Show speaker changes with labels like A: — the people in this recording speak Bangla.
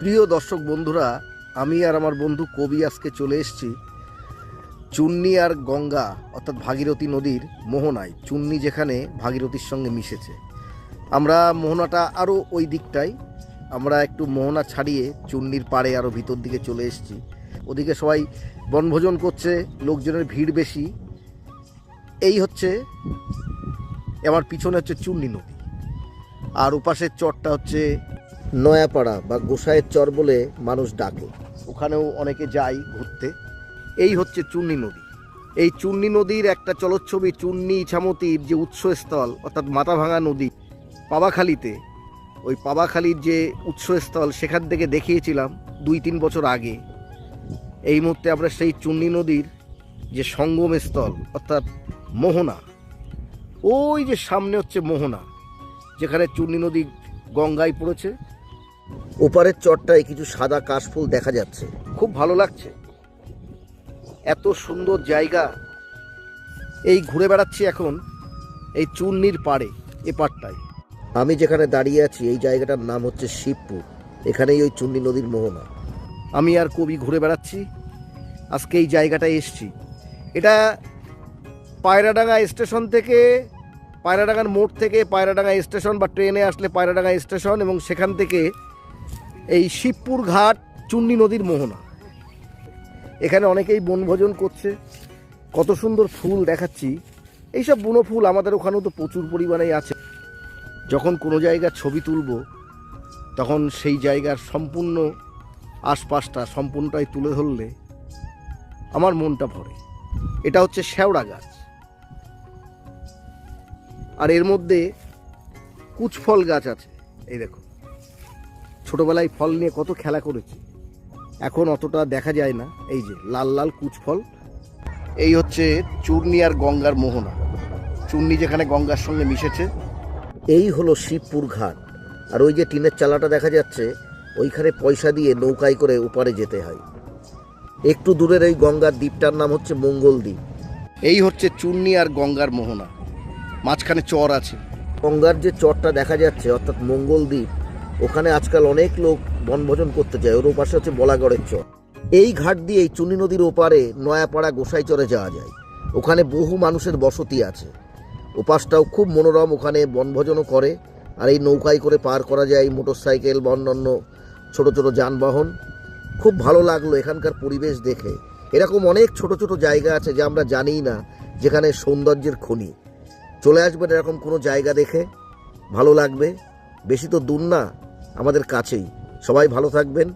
A: প্রিয় দর্শক বন্ধুরা, আমি আর আমার বন্ধু কবি আজকে চলে এসেছি চুন্নি আর গঙ্গা, অর্থাৎ ভাগীরথী নদীর মোহনায়। চুন্নি যেখানে ভাগীরথীর সঙ্গে মিশেছে। আমরা মোহনাটা আরও ওই দিকটাই আমরা একটু মোহনা ছাড়িয়ে চুন্নির পাড়ে আরও ভিতর দিকে চলে এসেছি। ওদিকে সবাই বনভোজন করছে, লোকজনের ভিড় বেশি। এই হচ্ছে আমার পিছনে হচ্ছে চুন্নি নদী। আর ওপাশের চরটা হচ্ছে নয়াপাড়া বা গোসাইয়ের চর বলে মানুষ ডাকে। ওখানেও অনেকে যায় ঘুরতে। এই হচ্ছে চুন্নি নদী। এই চুন্নি নদীর একটা চলচ্ছবি চুন্নি ইছামতির যে উৎসস্থল, অর্থাৎ মাথাভাঙা নদী পাবাখালিতে, ওই পাবাখালির যে উৎসস্থল সেখান থেকে দেখিয়েছিলাম দুই তিন বছর আগে। এই মুহূর্তে আমরা সেই চুন্নি নদীর যে সঙ্গম স্থল অর্থাৎ মোহনা, ওই যে সামনে হচ্ছে মোহনা, যেখানে চুন্নি নদী গঙ্গায় পড়েছে। ওপারের চরটায় কিছু সাদা কাশফুল দেখা যাচ্ছে। খুব ভালো লাগছে। এত সুন্দর জায়গা। এই ঘুরে বেড়াচ্ছি এখন এই চুন্নির পাড়ে, এ পাড়টায়। আমি যেখানে দাঁড়িয়ে আছি, এই জায়গাটার নাম হচ্ছে শিবপুর। এখানেই ওই চুন্নি নদীর মোহনা। আমি আর কবি ঘুরে বেড়াচ্ছি। আজকে এই জায়গাটায় এসছি। এটা পায়রাডাঙ্গা স্টেশন থেকে, পায়রাডাঙ্গার মোড় থেকে পায়রাডাঙ্গা স্টেশন বা ট্রেনে আসলে পায়রাডাঙ্গা স্টেশন এবং সেখান থেকে এই শিবপুর ঘাট, চুন্নি নদীর মোহনা। এখানে অনেকেই বনভোজন করছে। কত সুন্দর ফুল দেখাচ্ছি। এইসব বুনো ফুল আমাদের ওখানেও তো প্রচুর পরিমাণেই আছে। যখন কোনো জায়গার ছবি তুলব, তখন সেই জায়গার সম্পূর্ণ আশপাশটা সম্পূর্ণটাই তুলে ধরলে আমার মনটা ভরে। এটা হচ্ছে শ্যাওড়া গাছ। আর এর মধ্যে কুচফল গাছ আছে। এই দেখো। ছোটবেলায় ফল নিয়ে কত খেলা করেছি। এখন অতটা দেখা যায় না। এই যে, লাল লাল কুচফল। এই হচ্ছে চূর্ণি আর গঙ্গার মোহনা। চূর্ণি যেখানে গঙ্গার সঙ্গে মিশেছে। এই হলো শিবপুর ঘাট। আর ওই যে টিনের চালাটা দেখা যাচ্ছে, ওইখানে পয়সা দিয়ে নৌকায় করে ওপারে যেতে হয়। একটু দূরের এই গঙ্গার দ্বীপটার নাম হচ্ছে মঙ্গল দ্বীপ। এই হচ্ছে চূর্ণি আর গঙ্গার মোহনা। মাঝখানে চর আছে। গঙ্গার যে চরটা দেখা যাচ্ছে, অর্থাৎ মঙ্গল দ্বীপ ওখানে আজকাল অনেক লোক বনভোজন করতে যায়। ওর ওপাশে হচ্ছে বলাগড়ের চর। এই ঘাট দিয়ে চুনি নদীর ওপারে নয়াপাড়া গোসাইচরে যাওয়া যায়। ওখানে বহু মানুষের বসতি আছে। ওপাশটাও খুব মনোরম, ওখানে বনভোজনও করে। আর এই নৌকায় করে পার করা যায় মোটর সাইকেল বা অন্যান্য ছোটো ছোটো যানবাহন। খুব ভালো লাগল এখানকার পরিবেশ দেখে। এরকম অনেক ছোট ছোট জায়গা আছে যা আমরা জানিই না, যেখানে সৌন্দর্যের খনি। চলে আসবেন এরকম কোনো জায়গা দেখে। ভালো লাগবে। বেশি তো দূর না। আমাদের কাছেই। সবাই ভালো থাকবেন।